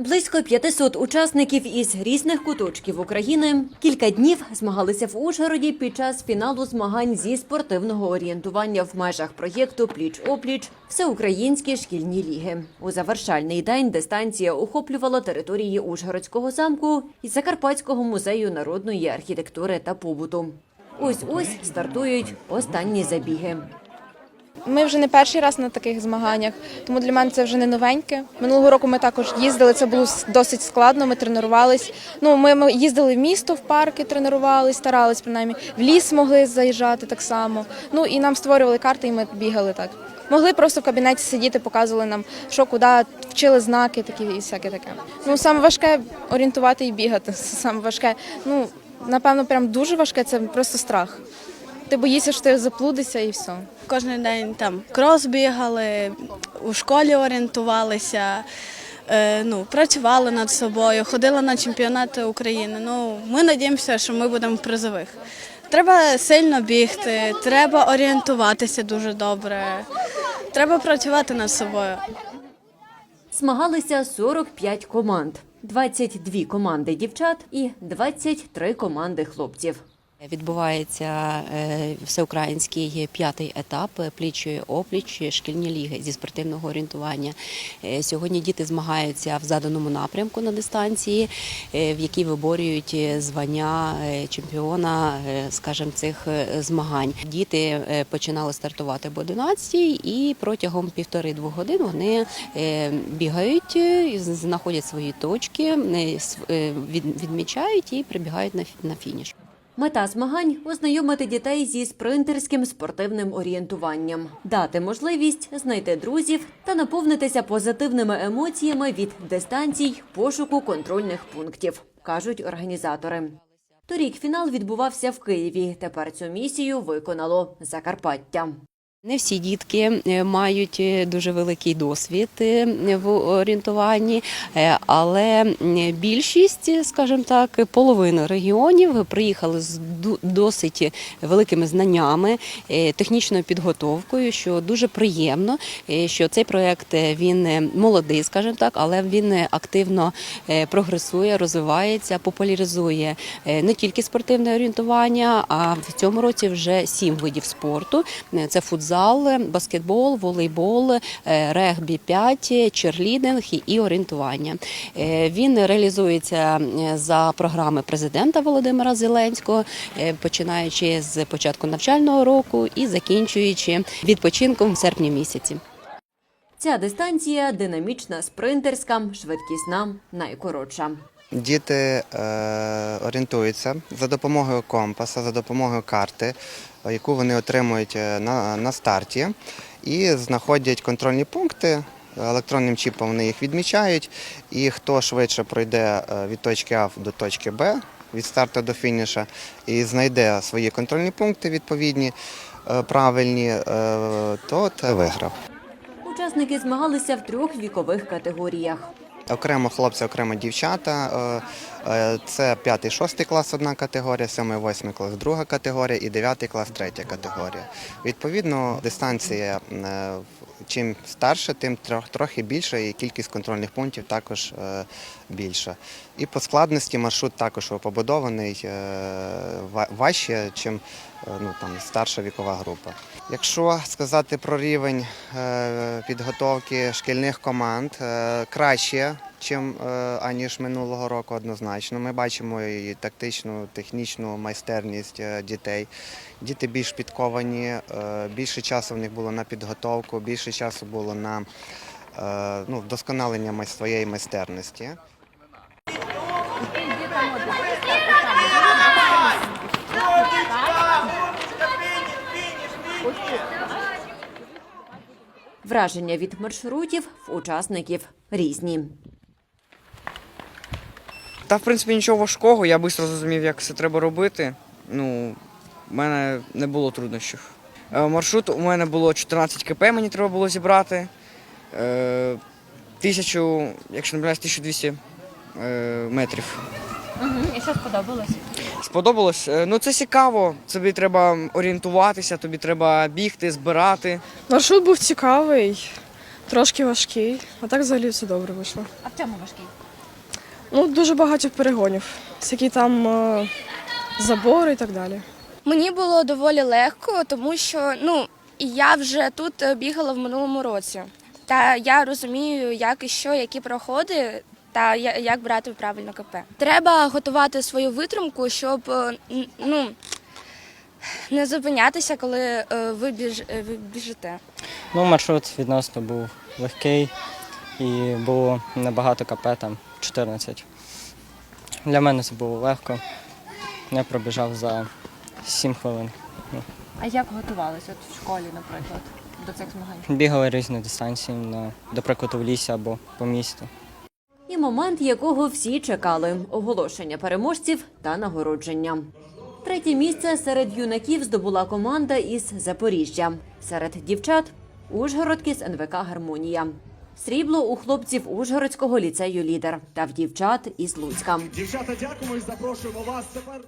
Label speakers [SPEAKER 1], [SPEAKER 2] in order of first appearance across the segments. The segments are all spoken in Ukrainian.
[SPEAKER 1] Близько 500 учасників із різних куточків України кілька днів змагалися в Ужгороді під час фіналу змагань зі спортивного орієнтування в межах проєкту Пліч опліч Всеукраїнські шкільні ліги. У завершальний день дистанція охоплювала території Ужгородського замку і Закарпатського музею народної архітектури та побуту. Ось ось стартують останні забіги.
[SPEAKER 2] Ми вже не перший раз на таких змаганнях, тому для мене це вже не новеньке. Минулого року ми також їздили. Це було досить складно. Ми тренувались. Ну, ми, їздили в місто, в парки, тренувались, старались принаймні. В ліс могли заїжджати так само. Ну і нам створювали карти, і ми бігали так. Могли просто в кабінеті сидіти, показували нам, що куди, вчили знаки, такі і всяке таке. Ну саме важке орієнтувати і бігати. Саме важке. Ну напевно, прям дуже важке. Це просто страх. Ти боїшся, що ти заплудишся і все.
[SPEAKER 3] Кожен день там крос бігали, у школі орієнтувалися, е, ну, працювали над собою, ходили на чемпіонати України. Ну, ми надіємося, що ми будемо в призових. Треба сильно бігти, треба орієнтуватися дуже добре, треба працювати над собою.
[SPEAKER 1] Змагалися 45 команд, 22 команди дівчат і 23 команди хлопців.
[SPEAKER 4] Відбувається е, всеукраїнський п'ятий етап пліч опліч шкільні ліги зі спортивного орієнтування. Е, Сьогодні діти змагаються в заданому напрямку на дистанції, е, в якій виборюють е, звання е, чемпіона, е, скажімо, цих е, змагань. Діти е, починали стартувати об 11 і протягом півтори-двох годин вони е, бігають, е, знаходять свої точки, е, е, відмічають і прибігають на фініш.
[SPEAKER 1] Мета змагань ознайомити дітей зі спринтерським спортивним орієнтуванням, дати можливість знайти друзів та наповнитися позитивними емоціями від дистанцій пошуку контрольних пунктів, кажуть організатори. Торік фінал відбувався в Києві. Тепер цю місію виконало Закарпаття.
[SPEAKER 4] Не всі дітки е, мають е, дуже великий досвід е, в орієнтуванні, але більшість, скажімо так, половина регіонів приїхали з досить великими знаннями, технічною підготовкою, що дуже приємно, що цей проект е, він молодий, скажімо так, але він активно прогресує, розвивається, популяризує не тільки спортивне орієнтування, а в цьому році вже сім видів спорту. Це футзал, баскетбол, волейбол, е, регбі 5, черлідинг і- орієнтування. Е, Він реалізується за програми президента Володимира Зеленського, е, починаючи з початку навчального року і закінчуючи відпочинком в серпні місяці.
[SPEAKER 1] Ця дистанція динамічна, спринтерська, швидкісна, найкоротша.
[SPEAKER 5] Діти е, орієнтуються за допомогою компаса, за допомогою карти, е, яку вони отримують е, на, на старті, і знаходять контрольні пункти. Електронним чіпом вони їх відмічають, і хто швидше пройде від точки А до точки Б, від старту до фініша, і знайде свої контрольні пункти відповідні, правильні, то виграв.
[SPEAKER 1] Учасники змагалися в трьох вікових категоріях.
[SPEAKER 5] Окремо хлопці, окремо дівчата. Е, е, Це 5-6 клас одна категорія, 7-8 клас друга категорія і 9 клас третя категорія. Відповідно, дистанція е, чим старше, тим трохи більше, і кількість контрольних пунктів також більша. І по складності маршрут також побудований важче, чим ну, там, старша вікова група. Якщо сказати про рівень е, підготовки шкільних команд, е, краще, чим е, аніж минулого року, однозначно. Ми бачимо і тактичну, технічну майстерність е, дітей. Діти більш підковані, е, більше часу в них було на підготовку, більше часу було на е, ну, вдосконалення своєї майстерності.
[SPEAKER 1] Враження від маршрутів в учасників різні.
[SPEAKER 6] Та, в принципі, нічого важкого, я швидко зрозумів, як все треба робити. Ну, в мене не було труднощів. Е, Маршрут у мене було 14 кп, мені треба було зібрати. Е, Тисячу, якщо не помиляюсь, 1200 е,
[SPEAKER 7] І що сподобалось?
[SPEAKER 6] Сподобалось? Е, Ну, це цікаво. Тобі треба орієнтуватися, тобі треба бігти, збирати.
[SPEAKER 2] Маршрут був цікавий, трошки важкий, а так взагалі все добре вийшло.
[SPEAKER 7] А в чому важкий?
[SPEAKER 8] Ну, дуже багато перегонів, всякі там е, забори і так далі.
[SPEAKER 9] Мені було доволі легко, тому що ну я вже тут е, бігала в минулому році. Та я розумію, як і що, які проходи, та я- як брати правильно КП. Треба готувати свою витримку, щоб е, ну, не зупинятися, коли е, ви, біж, е, ви біжите.
[SPEAKER 10] Ну, маршрут відносно був легкий і було небагато КП, там 14. Для мене це було легко. Я пробіжав за 7 хвилин.
[SPEAKER 7] А як готувалися в школі, наприклад, до цих змагань?
[SPEAKER 10] Бігали різні дистанції, на, до прикладу в лісі або по місту.
[SPEAKER 1] І момент, якого всі чекали оголошення переможців та нагородження. Третє місце серед юнаків здобула команда із Запоріжжя. Серед дівчат Ужгородки з НВК Гармонія. Срібло у хлопців Ужгородського ліцею лідер та в дівчат із Луцька.
[SPEAKER 11] Дівчата, дякуємо і запрошуємо вас тепер.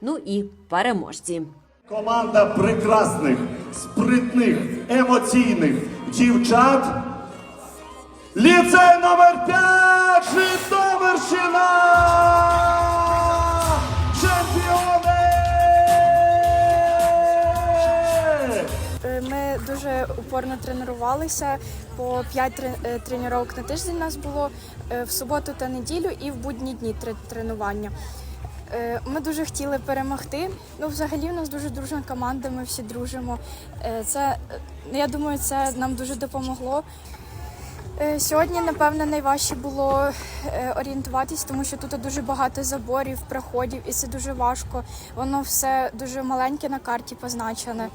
[SPEAKER 1] Ну і переможці.
[SPEAKER 11] Команда прекрасних, спритних, емоційних дівчат. Ліцей номер 5 Житомирщина! Чемпіони!
[SPEAKER 12] Е, Ми дуже упорно тренувалися. По 5 тренувань на тиждень у нас було е, в суботу та неділю і в будні дні тренування. Е, Ми дуже хотіли перемогти. Ну, взагалі, в нас дуже дружна команда, ми всі дружимо. Е, Це, е, я думаю, це нам дуже допомогло. Е, Сьогодні, напевно, найважче було е, орієнтуватись, тому що тут дуже багато заборів, проходів, і це дуже важко. Воно все дуже маленьке на карті позначене.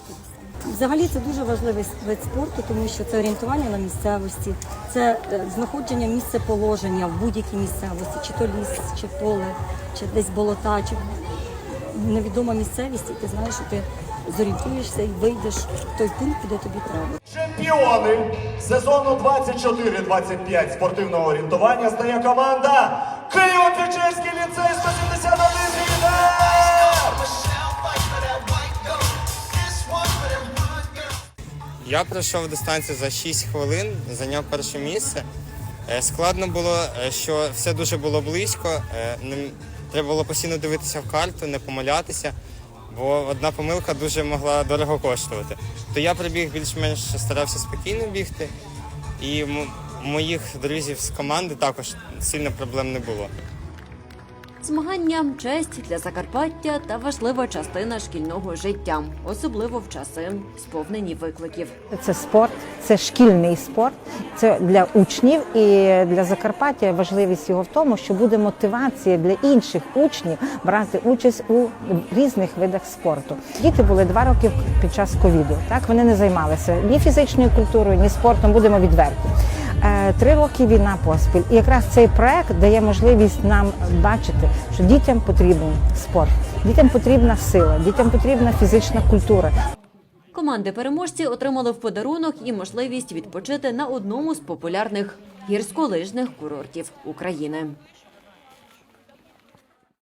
[SPEAKER 13] Взагалі це дуже важливий вид спорту, тому що це орієнтування на місцевості, це е, знаходження місця положення в будь-якій місцевості, чи то ліс, чи поле, чи десь болота, чи невідома місцевість, і ти знаєш, що ти зорієнтуєшся і вийдеш в той пункт, куди тобі треба.
[SPEAKER 11] Чемпіони сезону 24-25 спортивного орієнтування стає команда Києво-Печерський ліцей 171 лідер!
[SPEAKER 14] Я пройшов дистанцію за 6 хвилин, зайняв перше місце. Е, Складно було, е, що все дуже було близько. е, Треба було постійно дивитися в карту, не помилятися, бо одна помилка дуже могла дорого коштувати. То я прибіг більш-менш старався спокійно бігти, і моїх друзів з команди також сильно проблем не було.
[SPEAKER 1] Змагання честь для Закарпаття та важлива частина шкільного життя, особливо в часи сповнені викликів.
[SPEAKER 15] Це спорт, це шкільний спорт, це для учнів і для Закарпаття важливість його в тому, що буде мотивація для інших учнів брати участь у різних видах спорту. Діти були два роки під час ковіду. Так вони не займалися ні фізичною культурою, ні спортом. Будемо відверті. Е, Три роки війна поспіль, і якраз цей проект дає можливість нам бачити, що дітям потрібен спорт, дітям потрібна сила, дітям потрібна фізична культура.
[SPEAKER 1] Команди переможці отримали в подарунок і можливість відпочити на одному з популярних гірськолижних курортів України.